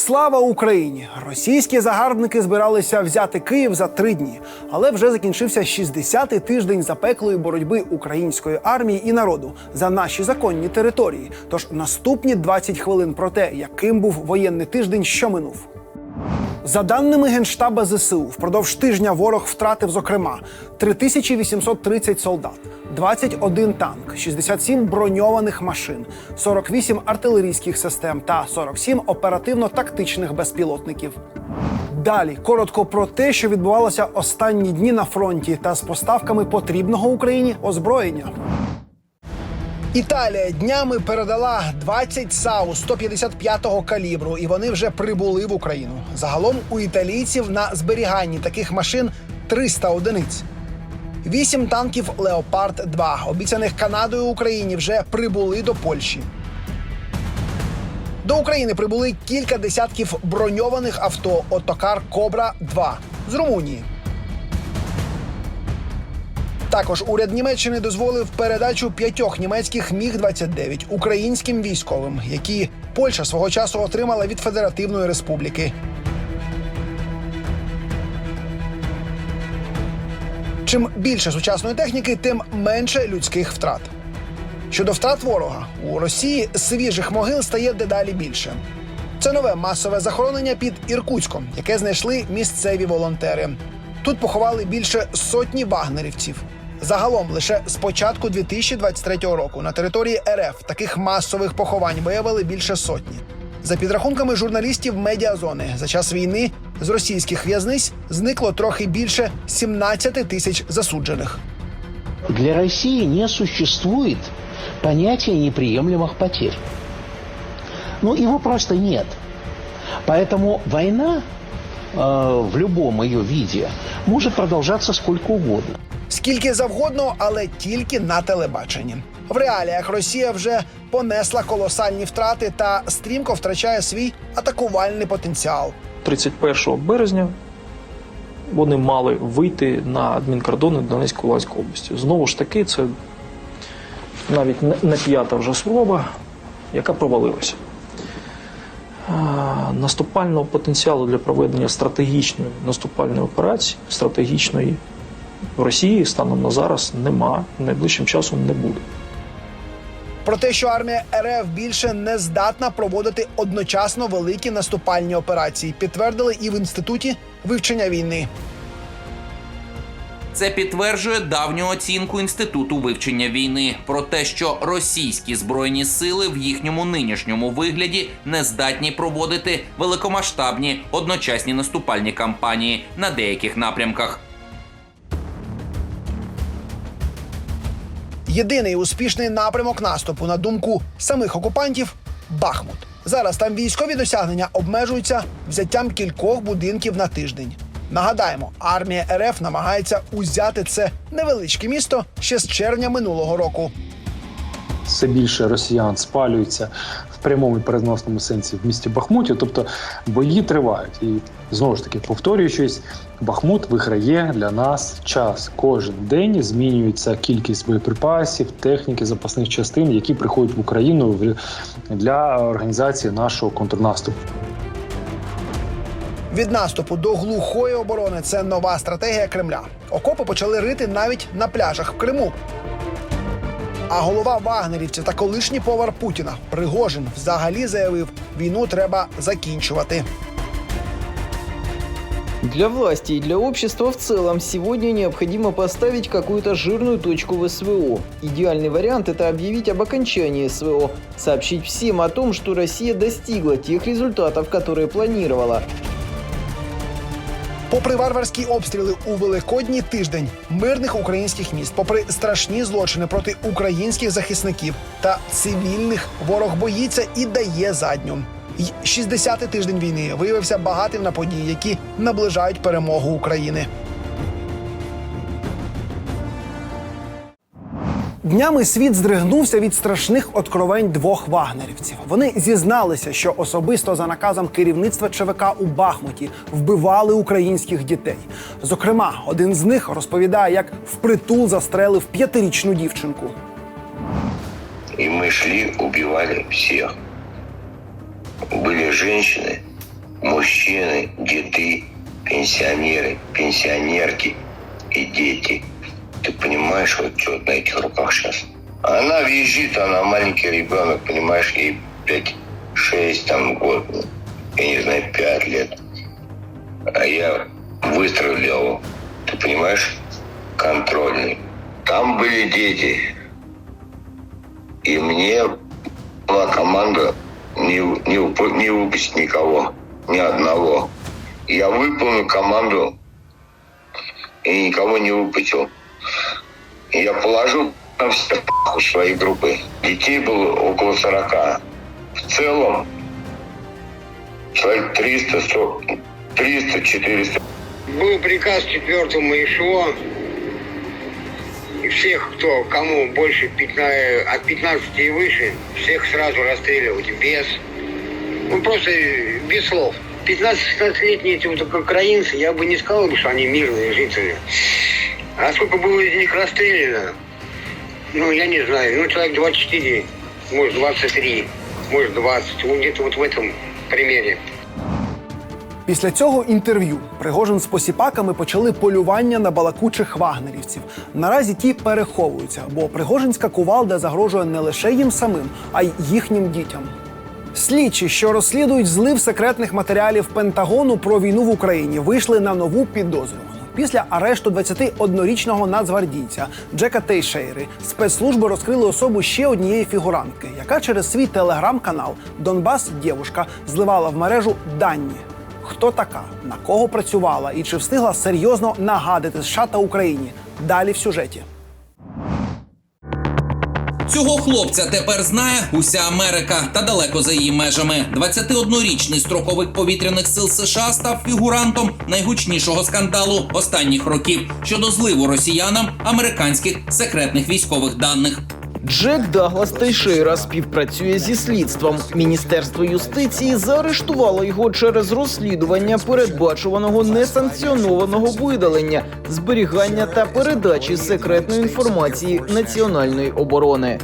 Слава Україні! Російські загарбники збиралися взяти Київ за три дні, але вже закінчився 60-й тиждень запеклої боротьби української армії і народу за наші законні території. Тож наступні 20 хвилин про те, яким був воєнний тиждень, що минув. За даними Генштаба ЗСУ, впродовж тижня ворог втратив, зокрема, 3830 солдат, 21 танк, 67 броньованих машин, 48 артилерійських систем та 47 оперативно-тактичних безпілотників. Далі коротко про те, що відбувалося останні дні на фронті та з поставками потрібного Україні озброєння. Італія днями передала 20 САУ 155-го калібру, і вони вже прибули в Україну. Загалом у італійців на зберіганні таких машин 300 одиниць. Вісім танків Леопард 2 обіцяних Канадою Україні, вже прибули до Польщі. До України прибули кілька десятків броньованих авто Отокар Кобра 2 з Румунії. Також уряд Німеччини дозволив передачу п'ятьох німецьких міг 29 українським військовим, які Польща свого часу отримала від Федеративної Республіки. Чим більше сучасної техніки, тим менше людських втрат. Щодо втрат ворога у Росії свіжих могил стає дедалі більше. Це нове масове захоронення під Іркутськом, яке знайшли місцеві волонтери. Тут поховали більше сотні вагнерівців. Загалом лише з початку 2023 року на території РФ таких масових поховань виявили більше сотні. За підрахунками журналістів медіазони, за час війни з російських в'язниць зникло трохи більше 17 тисяч засуджених. Для России не существует понятия неприемлемых потерь. Ну, его просто нет. Поэтому война э, в любом ее виде может продолжаться сколько угодно. Скільки завгодно, але тільки на телебаченні. В реаліях Росія вже понесла колосальні втрати та стрімко втрачає свій атакувальний потенціал. 31 березня вони мали вийти на адмінкордони Донецької Луганської області. Знову ж таки, це навіть не- п'ята вже спроба, яка провалилася. Наступального потенціалу для проведення стратегічної наступальної операції, стратегічної в Росії станом на зараз нема, найближчим часом не буде. Про те, що армія РФ більше не здатна проводити одночасно великі наступальні операції, підтвердили і в інституті вивчення війни. Це підтверджує давню оцінку інституту вивчення війни про те, що російські збройні сили в їхньому нинішньому вигляді не здатні проводити великомасштабні одночасні наступальні кампанії на деяких напрямках. Єдиний успішний напрямок наступу, на думку самих окупантів Бахмут. Зараз там військові досягнення обмежуються взяттям кількох будинків на тиждень. Нагадаємо, армія РФ намагається узяти це невеличке місто ще з червня минулого року. все більше росіян спалюються прямому і переносному сенсі в місті Бахмуті. Тобто бої тривають. І знову ж таки повторюючись, Бахмут виграє для нас час. Кожен день змінюється кількість боєприпасів, техніки, запасних частин, які приходять в Україну для організації нашого контрнаступу. Від наступу до глухої оборони це нова стратегія Кремля. Окопи почали рити навіть на пляжах в Криму. А голова вагнерівців та колишній повар Путіна Пригожин взагалі заявив, війну треба закінчувати. Для власти и для общества в целом сегодня необходимо поставить какую-то жирную точку в СВО. Идеальный вариант – это объявить об окончании СВО, сообщить всем о том, что Россия достигла тех результатов, которые планировала. Попри варварські обстріли у великодній тиждень мирних українських міст, попри страшні злочини проти українських захисників та цивільних, ворог боїться і дає задню. Й 60-й тиждень війни виявився багатим на події, які наближають перемогу України. Днями світ здригнувся від страшних откровень двох вагнерівців. Вони зізналися, що особисто за наказом керівництва ЧВК у Бахмуті вбивали українських дітей. Зокрема, один з них розповідає, як впритул застрелив п'ятирічну дівчинку. И мы шли, убивали всех. Были женщины, мужчины, деды, пенсионеры, пенсионерки и дети. Ты понимаешь, вот что на этих руках сейчас? Она визжит, она маленький ребенок, понимаешь, ей, блядь, 6 там год, я не знаю, 5 лет. А я выстрелил, ты понимаешь, контрольный. Там были дети. И мне была команда не, не, не выпустить никого, ни одного. Я выполнил команду и никого не выпустил. Я положил там всех похуй своей группы. Детей было около 40. В целом человек 300, 100, 300, 400 Был приказ четвертому ИШО, и всех, кто, кому больше 15, от 15 и выше, всех сразу расстреливать без, ну просто без слов. 15-16-летние эти вот украинцы, я бы не сказал, что они мирные жители. А сколько было из них расстреляно? Ну, я не знаю, ну, человек 24, может, 23, может, 20, ну, где-то вот в этом примере. Після цього інтерв'ю Пригожин з посіпаками почали полювання на балакучих вагнерівців. Наразі ті переховуються, бо Пригожинська кувалда загрожує не лише їм самим, а й їхнім дітям. Слідчі, що розслідують злив секретних матеріалів Пентагону про війну в Україні, вийшли на нову підозрювану. Після арешту 21-річного нацгвардійця Джека Тейшейри спецслужби розкрили особу ще однієї фігурантки, яка через свій телеграм-канал Донбас Дєвушка зливала в мережу дані. Хто така, на кого працювала і чи встигла серйозно нагадити США та Україні? Далі в сюжеті. Цього хлопця тепер знає уся Америка та далеко за її межами. 21-річний строковик повітряних сил США став фігурантом найгучнішого скандалу останніх років щодо зливу росіянам американських секретних військових даних. Джек Даглас Тейшейра співпрацює зі слідством. Міністерство юстиції заарештувало його через розслідування передбачуваного несанкціонованого видалення, зберігання та передачі секретної інформації національної оборони.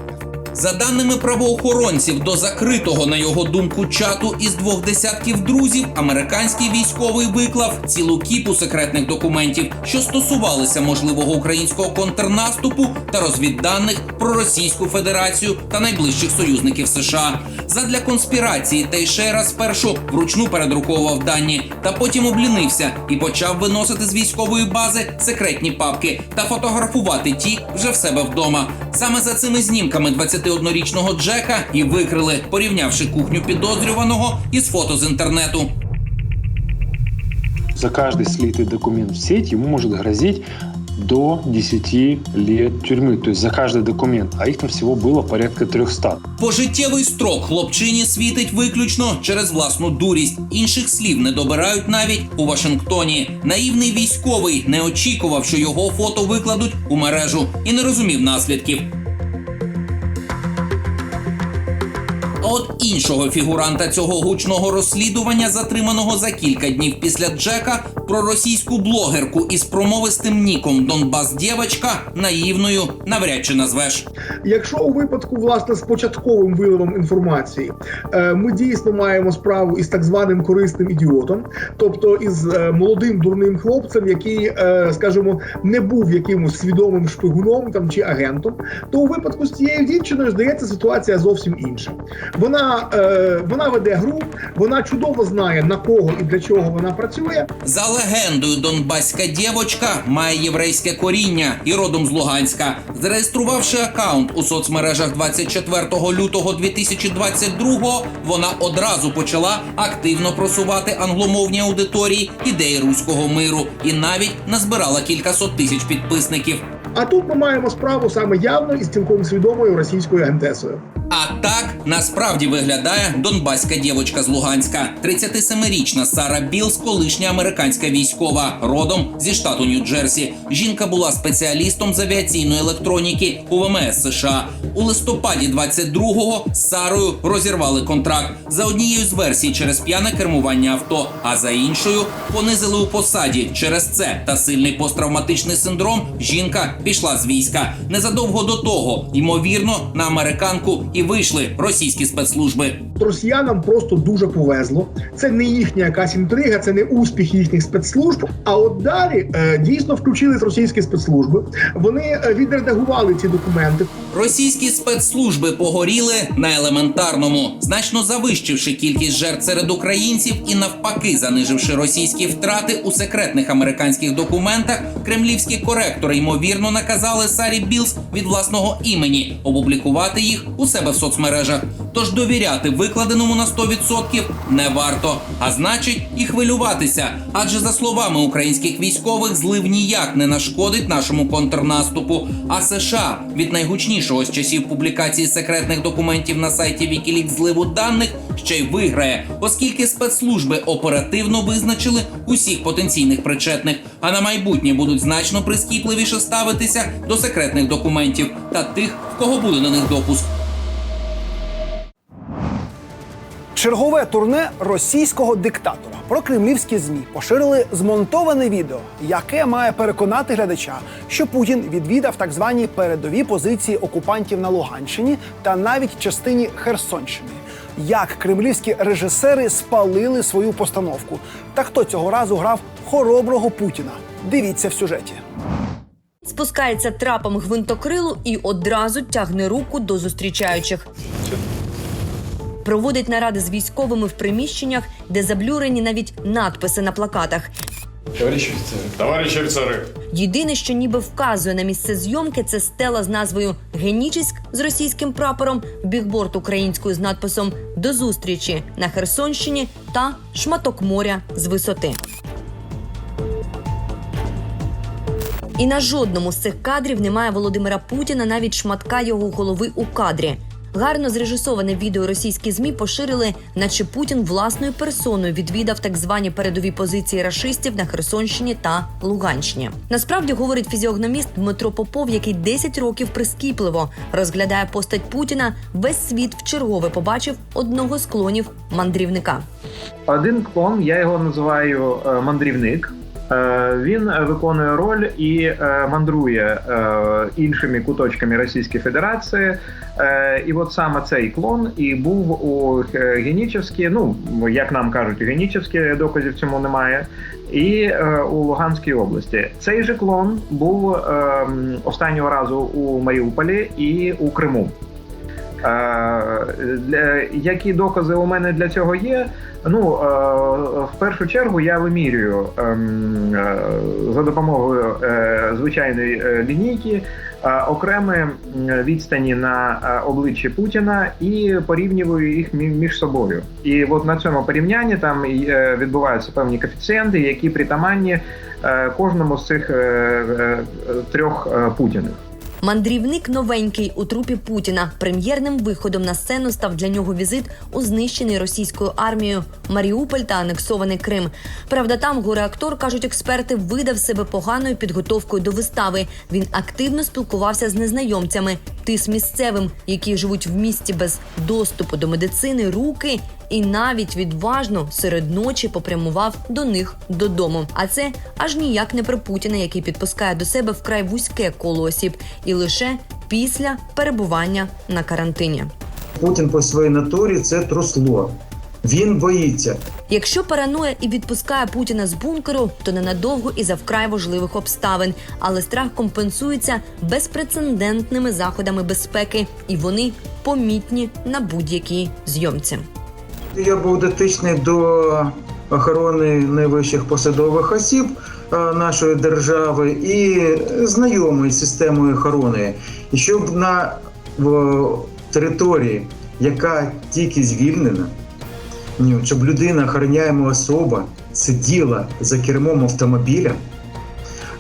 За даними правоохоронців, до закритого на його думку чату із двох десятків друзів, американський військовий виклав цілу кіпу секретних документів, що стосувалися можливого українського контрнаступу та розвідданих про Російську Федерацію та найближчих союзників США. Задля конспірації Тейшера спершу вручну передруковував дані, та потім облінився і почав виносити з військової бази секретні папки та фотографувати ті вже в себе вдома. Саме за цими знімками 21-річного Джека і викрили, порівнявши кухню підозрюваного із фото з інтернету. За каждый слитый документ в сеть ему может грозить до 10 лет тюрьмы. То есть за каждый документ. А их там всего было порядка 300. Пожиттєвий строк хлопчині світить виключно через власну дурість. Інших слів не добирають навіть у Вашингтоні. Наївний військовий не очікував, що його фото викладуть у мережу і не розумів наслідків. Іншого фігуранта цього гучного розслідування, затриманого за кілька днів після Джека, про російську блогерку із промовистим ніком Донбас Дєвочка наївною навряд чи назвеш. Якщо у випадку власне з початковим виливом інформації е, ми дійсно маємо справу із так званим корисним ідіотом, тобто із е, молодим дурним хлопцем, який, е, скажімо, не був якимось свідомим шпигуном там чи агентом, то у випадку з цією дівчиною здається ситуація зовсім інша. Вона, вона веде гру, вона чудово знає на кого і для чого вона працює. Легендою, донбаська дівочка має єврейське коріння і родом з Луганська. Зареєструвавши акаунт у соцмережах 24 лютого 2022-го, вона одразу почала активно просувати англомовні аудиторії ідеї руського миру і навіть назбирала кількасот тисяч підписників. А тут ми маємо справу саме явно із цілком свідомою російською агентесою. А так насправді виглядає донбаська дівочка з Луганська. 37-річна Сара Білс, колишня американська військова, родом зі штату Нью-Джерсі. Жінка була спеціалістом з авіаційної електроніки у ВМС США. У листопаді 22-го з Сарою розірвали контракт за однією з версій через п'яне кермування авто, а за іншою понизили у посаді. Через це та сильний посттравматичний синдром жінка пішла з війська. Незадовго до того, ймовірно, на американку і вийшли російські спецслужби. Росіянам просто дуже повезло. Це не їхня якась інтрига, це не успіх їхніх спецслужб. А от далі е, дійсно включились російські спецслужби. Вони е, відредагували ці документи. Російські спецслужби погоріли на елементарному, значно завищивши кількість жертв серед українців і навпаки заниживши російські втрати у секретних американських документах. Кремлівські коректори ймовірно наказали Сарі Білс від власного імені опублікувати їх у себе в соцмережах. Тож довіряти викладеному на 100% не варто, а значить і хвилюватися. Адже за словами українських військових, злив ніяк не нашкодить нашому контрнаступу. А США від найгучнішого з часів публікації секретних документів на сайті Wikileaks зливу даних ще й виграє, оскільки спецслужби оперативно визначили усіх потенційних причетних, а на майбутнє будуть значно прискіпливіше ставитися до секретних документів та тих, в кого буде на них допуск. Чергове турне російського диктатора про кремлівські змі поширили змонтоване відео, яке має переконати глядача, що Путін відвідав так звані передові позиції окупантів на Луганщині та навіть частині Херсонщини. Як кремлівські режисери спалили свою постановку, та хто цього разу грав хороброго Путіна? Дивіться в сюжеті. Спускається трапом гвинтокрилу і одразу тягне руку до зустрічаючих. Проводить наради з військовими в приміщеннях, де заблюрені навіть надписи на плакатах. Товарищи офицеры. Товарищи офицеры. Єдине, що ніби вказує на місце зйомки, це стела з назвою Генічеськ з російським прапором, бігборд українською з надписом До зустрічі на Херсонщині та шматок моря з висоти. І на жодному з цих кадрів немає Володимира Путіна, навіть шматка його голови у кадрі. Гарно зрежисоване відео російські змі поширили, наче Путін власною персоною відвідав так звані передові позиції рашистів на Херсонщині та Луганщині. Насправді говорить фізіогноміст Дмитро Попов, який 10 років прискіпливо розглядає постать Путіна. Весь світ вчергове побачив одного з клонів мандрівника. Один клон, я його називаю е, мандрівник. Е, Він виконує роль і е, мандрує е, іншими куточками Російської Федерації. І от саме цей клон і був у Ге- Генічевській, ну як нам кажуть, у Генічевській доказів цьому немає, і у Луганській області. Цей же клон був е, останнього разу у Маріуполі і у Криму. Для- Які докази у мене для цього є? Ну в першу чергу я вимірюю ем, е, за допомогою е, звичайної е, лінійки окремі відстані на обличчі Путіна і порівнюю їх між собою. І от на цьому порівнянні там відбуваються певні коефіцієнти, які притаманні кожному з цих трьох путінів. Мандрівник новенький у трупі Путіна. Прем'єрним виходом на сцену став для нього візит у знищений російською армією Маріуполь та анексований Крим. Правда, там горе-актор, кажуть експерти, видав себе поганою підготовкою до вистави. Він активно спілкувався з незнайомцями, тис місцевим, які живуть в місті без доступу до медицини, руки. І навіть відважно серед ночі попрямував до них додому. А це аж ніяк не про Путіна, який підпускає до себе вкрай вузьке коло осіб, і лише після перебування на карантині. Путін по своїй натурі це трусло. Він боїться. Якщо паранує і відпускає Путіна з бункеру, то ненадовго і за вкрай важливих обставин. Але страх компенсується безпрецедентними заходами безпеки, і вони помітні на будь-якій зйомці. Я був дотичний до охорони найвищих посадових осіб нашої держави і знайомий з системою охорони. І щоб на в, території, яка тільки звільнена, щоб людина, охороняєма особа, сиділа за кермом автомобіля.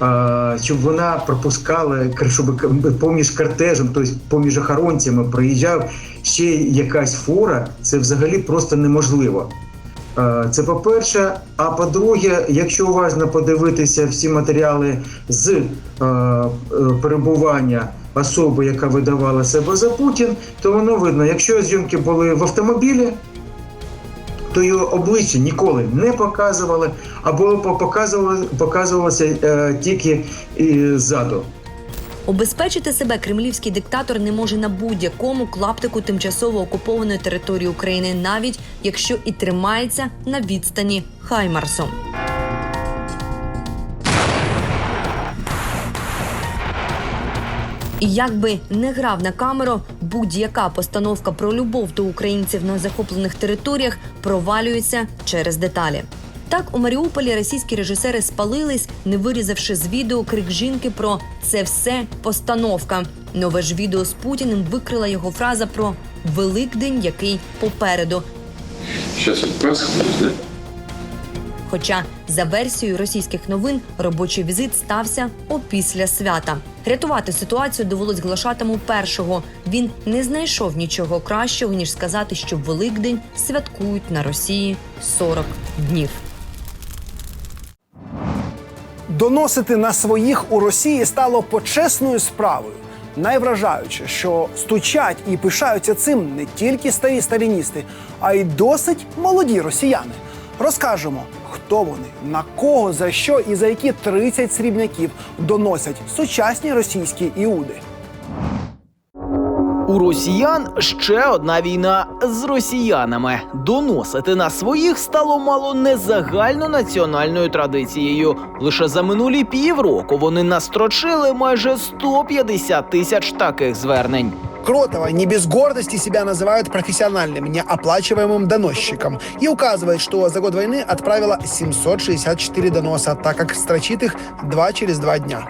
е, Щоб вона пропускала, щоб поміж кортежем, тобто поміж охоронцями проїжджав ще якась фора, це взагалі просто неможливо. Е, Це по-перше. А по-друге, якщо уважно подивитися всі матеріали з е, е, перебування особи, яка видавала себе за Путін, то воно видно, якщо зйомки були в автомобілі, то його обличчя ніколи не показували, або показувалося е, тільки ззаду. Обезпечити себе кремлівський диктатор не може на будь-якому клаптику тимчасово окупованої території України, навіть якщо і тримається на відстані Хаймарсом. І як би не грав на камеру, будь-яка постановка про любов до українців на захоплених територіях провалюється через деталі. Так у Маріуполі російські режисери спалились, не вирізавши з відео крик жінки про це все постановка. Нове ж відео з Путіним викрила його фраза про Великдень, який попереду. Да? Хоча за версією російських новин робочий візит стався опісля свята. Рятувати ситуацію довелось глашатиму першого. Він не знайшов нічого кращого ніж сказати, що Великдень святкують на Росії 40 днів. Доносити на своїх у Росії стало почесною справою. Найвражаюче, що стучать і пишаються цим не тільки старі сталіністи, а й досить молоді росіяни. Розкажемо, хто вони, на кого, за що і за які 30 срібняків доносять сучасні російські іуди. У росіян ще одна війна з росіянами. Доносити на своїх стало мало не загальнонаціональною традицією. Лише за минулі півроку вони настрочили майже 150 тисяч таких звернень. Кротова не без гордости себя называют профессиональным, неоплачиваемым доносчиком и указывает, что за год войны отправила 764 доноса, так как строчит их два через два дня.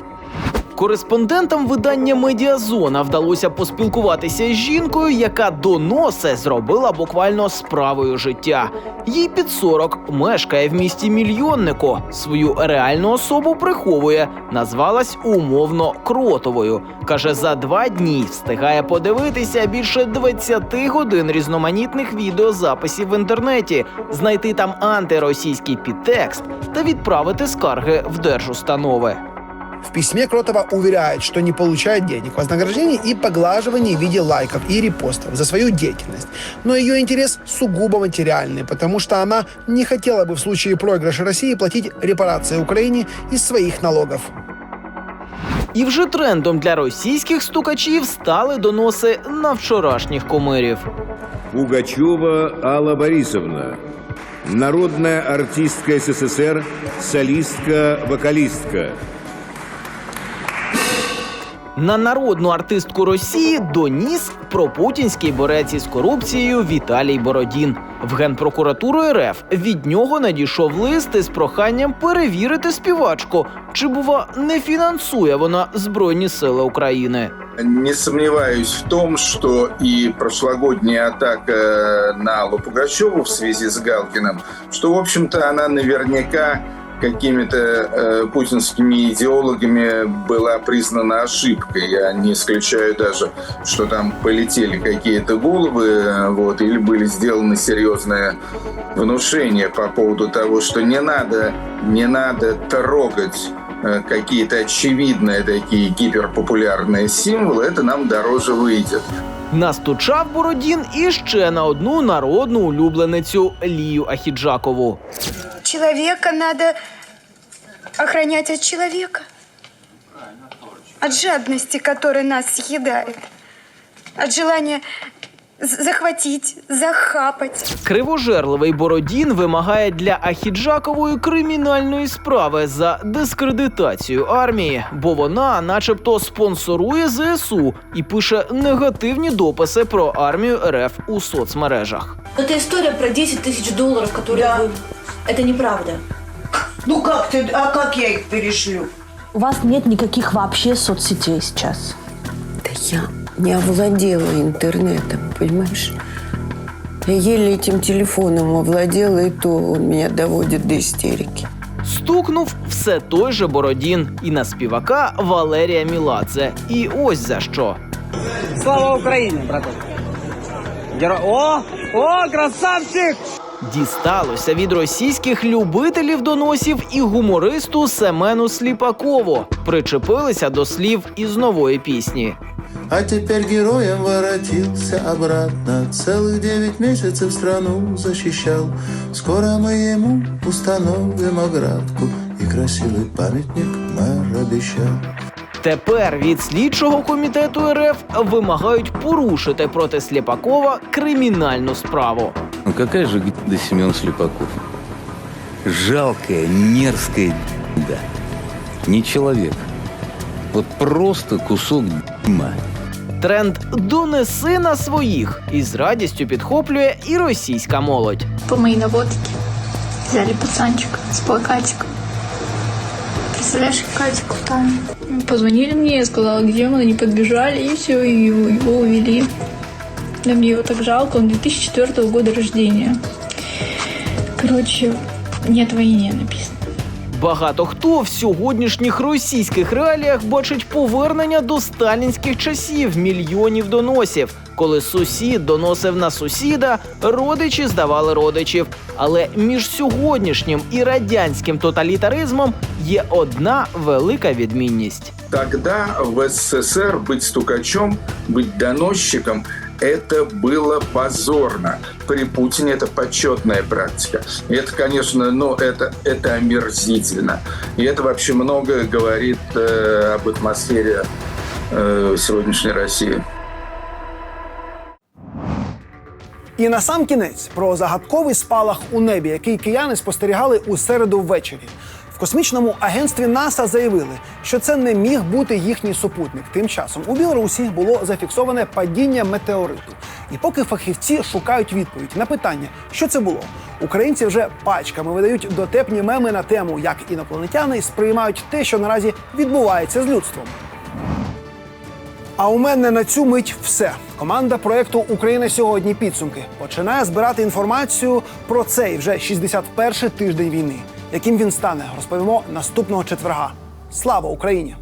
Кореспондентам видання Медіазона вдалося поспілкуватися з жінкою, яка доноси зробила буквально справою життя. Їй під 40, мешкає в місті мільйоннику. Свою реальну особу приховує, назвалась умовно кротовою. каже, за два дні встигає подивитися більше 20 годин різноманітних відеозаписів в інтернеті, знайти там антиросійський підтекст та відправити скарги в держустанови. В письме Кротова уверяет, что не получает денег, вознаграждений и поглаживаний в виде лайков и репостов за свою деятельность. Но ее интерес сугубо материальный, потому что она не хотела бы в случае проигрыша России платить репарации Украине из своих налогов. І вже трендом для російських стукачів стали доноси на вчорашніх кумирів. Пугачева Алла Борисовна. Народная артистка СССР, солистка-вокалистка. на народну артистку Росії доніс пропутінський борець із корупцією Віталій Бородін. В генпрокуратуру РФ від нього надійшов лист із проханням перевірити співачку, чи бува не фінансує вона Збройні Сили України. Не сомневаюсь в том, что и прошлогодняя атака на Аллу в связи с Галкиным, что, в общем-то, она наверняка какими-то э, путинскими идеологами была признана ошибкой. Я не исключаю даже, что там полетели какие-то головы, э, вот, или были сделаны серьезные внушения по поводу того, что не надо, не надо трогать э, какие-то очевидные такие гиперпопулярные символы, это нам дороже выйдет. Настучав Бородін і ще на одну народну улюбленицю Лію Ахіджакову. Человека надо охранять от человека. От жадности, которая нас съедает. От желания захватить, захапать. Кривожерливий Бородін вимагає для Ахіджакової кримінальної справи за дискредитацію армії, бо вона, начебто, спонсорує ЗСУ і пише негативні дописи про армію РФ у соцмережах. Это история про 10 тысяч долларов, которые вы... Это неправда. Ну как ты, а как я их перешлю? У вас нет никаких вообще соцсетей сейчас. Да я не овладела интернетом, понимаешь? Я еле этим телефоном овладела, и то он меня доводит до истерики. Стукнув все той же Бородін і на співака Валерія Міладзе. І ось за що. Слава Украине, братан! Геро... О, о, красавчик! Дісталося від російських любителів доносів і гумористу Семену Сліпакову. Причепилися до слів із нової пісні. А теперь героем воротился обратно Целых девять месяцев страну защищал Скоро мы ему установим оградку И красивый памятник мэр обещал Тепер від слідчого комітету РФ вимагають порушити проти Сліпакова кримінальну справу. Ну какая же да Семен Слепаков? Жалкая, мерзкая да. Не человек. Вот просто кусок дерьма. Тренд донеси на своїх із радістю підхоплює і російська молодь. По моей наводке взяли пацанчика с плакатиком. Представляешь, Катику там. Позвонили мне, я сказала, где он, они подбежали, и все, и его, его увели. Да мне его так жалко, он 2004 года рождения. Короче, нет войне написано. Багато хто в сьогоднішніх російських реаліях бачить повернення до сталінських часів мільйонів доносів, коли сусід доносив на сусіда, родичі здавали родичів. Але між сьогоднішнім і радянським тоталітаризмом є одна велика відмінність. Тогда в СССР быть стукачом, быть доносчиком это было позорно. При Путине это почетная практика. И это, конечно, ну, это, это омерзительно. И это вообще многое говорит э, об атмосфере э, сегодняшней России. І на сам кінець про загадковий спалах у небі, який кияни спостерігали у середу ввечері. В космічному агентстві НАСА заявили, що це не міг бути їхній супутник. Тим часом у Білорусі було зафіксоване падіння метеориту. І поки фахівці шукають відповідь на питання, що це було, українці вже пачками видають дотепні меми на тему, як інопланетяни сприймають те, що наразі відбувається з людством. А у мене на цю мить все. Команда проекту Україна сьогодні підсумки починає збирати інформацію про цей вже 61-й тиждень війни. Яким він стане, розповімо наступного четверга. Слава Україні!